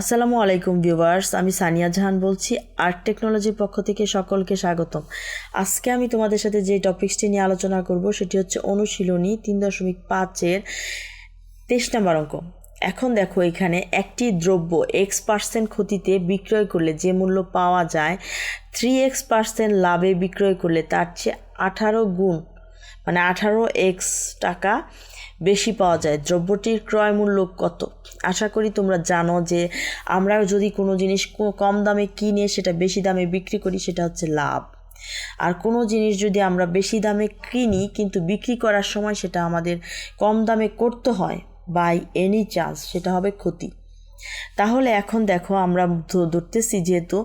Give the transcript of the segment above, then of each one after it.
আসসালামু আলাইকুম ভিউয়ার্স, আমি সানিয়া জাহান বলছি, আর্ট টেকনোলজির পক্ষ থেকে সকলকে স্বাগতম। আজকে আমি তোমাদের সাথে যে টপিক্সটি নিয়ে আলোচনা করব, সেটি হচ্ছে অনুশীলনী তিন দশমিক পাঁচের তেইশ নম্বর অঙ্ক। এখন দেখো এখানে একটি দ্রব্য এক্স পার্সেন্ট ক্ষতিতে বিক্রয় করলে যে মূল্য পাওয়া যায় থ্রি এক্স পার্সেন্ট লাভে বিক্রয় করলে তার চেয়ে আঠারো গুণ মানে আঠারো এক্স টাকা বেশি পাওয়া যায়। দ্রব্যটির ক্রয় মূল্য কত? আশা করি তোমরা জানো যে আমরা যদি কোনো জিনিস কম দামে কিনে সেটা বেশি দামে বিক্রি করি, সেটা হচ্ছে লাভ। আর কোনো জিনিস যদি আমরা বেশি দামে কিনি, কিন্তু বিক্রি করার সময় সেটা আমাদের কম দামে করতে হয় বাই এনি চান্স সেটা হবে ক্ষতি। তাহলে এখন দেখো আমরা ধরতেছি যেহেতু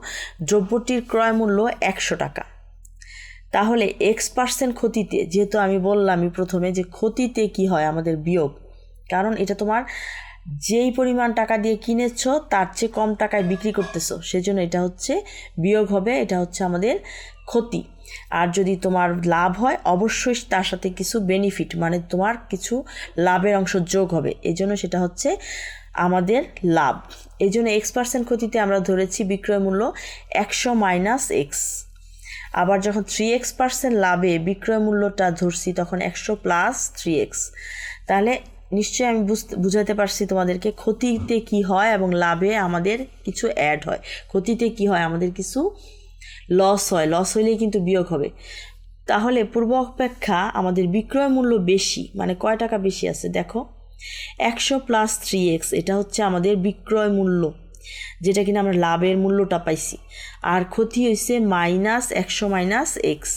দ্রব্যটির ক্রয় মূল্য একশো টাকা। তাহলে এক্স পার্সেন্ট ক্ষতিতে, যেহেতু আমি বললামই প্রথমে যে ক্ষতিতে কি হয় আমাদের বিয়োগ, কারণ এটা তোমার যেই পরিমাণ টাকা দিয়ে কিনেছ, তার চেয়ে কম টাকায় বিক্রি করতেছো, সেজন্য এটা হচ্ছে বিয়োগ হবে, এটা হচ্ছে আমাদের ক্ষতি। আর যদি তোমার লাভ হয়, অবশ্যই তার সাথে কিছু বেনিফিট মানে তোমার কিছু লাভের অংশ যোগ হবে এই জন্য সেটা হচ্ছে আমাদের লাভ। এই জন্য এক্স পার্সেন্ট ক্ষতিতে আমরা ধরেছি বিক্রয় মূল্য একশো মাইনাস এক্স আবার যখন থ্রি এক্স পার্সেন্ট লাভে বিক্রয় মূল্যটা ধরছি, তখন একশো প্লাস থ্রি এক্স তাহলে নিশ্চয়ই আমি বুঝতে বুঝাতে পারছি তোমাদেরকে ক্ষতিতে কি হয় এবং লাভে আমাদের কিছু অ্যাড হয়। ক্ষতিতে কি হয়? আমাদের কিছু লস হয়। লস হইলেই কিন্তু বিয়োগ হবে। তাহলে পূর্ব অপেক্ষা আমাদের বিক্রয় মূল্য বেশি মানে কয় টাকা বেশি আছে? দেখো, একশো প্লাস থ্রি এক্স এটা হচ্ছে আমাদের বিক্রয় মূল্য। যেটা কিনা আমরা লাভের মূল্যটা পাইছি। আর ক্ষতি হয়েছে মাইনাস একশো মাইনাস এক্স।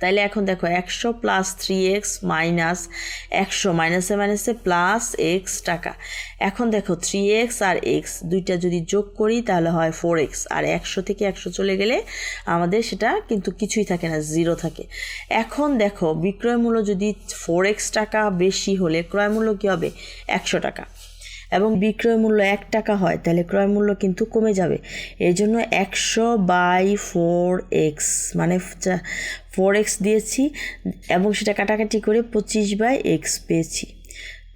তাইলে এখন দেখো একশো প্লাস থ্রি এক্স মাইনাস একশো মাইনাসে মাইনাসে প্লাস এক্স টাকা। এখন দেখো থ্রি এক্স আর এক্স দুইটা যদি যোগ করি তাহলে হয় ফোর এক্স। আর একশো থেকে একশো চলে গেলে আমাদের সেটা কিন্তু কিছুই থাকে না, জিরো থাকে। এখন দেখো বিক্রয় মূল্য যদি ফোর এক্স টাকা বেশি হলে ক্রয় মূল্য কী হবে? একশো টাকা। এবং বিক্রয় মূল্য এক টাকা হয়, তাহলে ক্রয় মূল্য কিন্তু কমে যাবে। এই জন্য একশো বাই ফোর এক্স মানে ফোর এক্স দিয়েছি এবং সেটা কাটাকাটি করে পঁচিশ বাই এক্স পেয়েছি।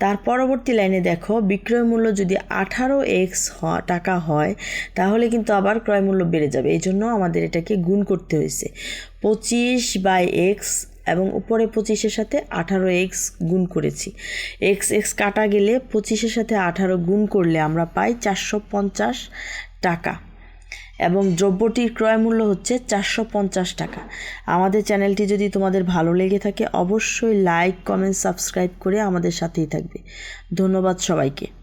তার পরবর্তী লাইনে দেখো, বিক্রয় মূল্য যদি আঠারো এক্স টাকা হয়, তাহলে কিন্তু আবার ক্রয় মূল্য বেড়ে যাবে। এই জন্য আমাদের এটাকে গুণ করতে হয়েছে। পঁচিশ বাই এক্স এবং উপরে পঁচিশের সাথে আঠারো এক্স গুণ করেছি। এক্স এক্স কাটা গেলে পঁচিশের সাথে আঠারো গুণ করলে আমরা পাই চারশো পঞ্চাশ টাকা। এবং দ্রব্যটির ক্রয় মূল্য হচ্ছে চারশো পঞ্চাশ টাকা। আমাদের চ্যানেলটি যদি তোমাদের ভালো লেগে থাকে, অবশ্যই লাইক, কমেন্ট, সাবস্ক্রাইব করে আমাদের সাথেই থাকবে। ধন্যবাদ সবাইকে।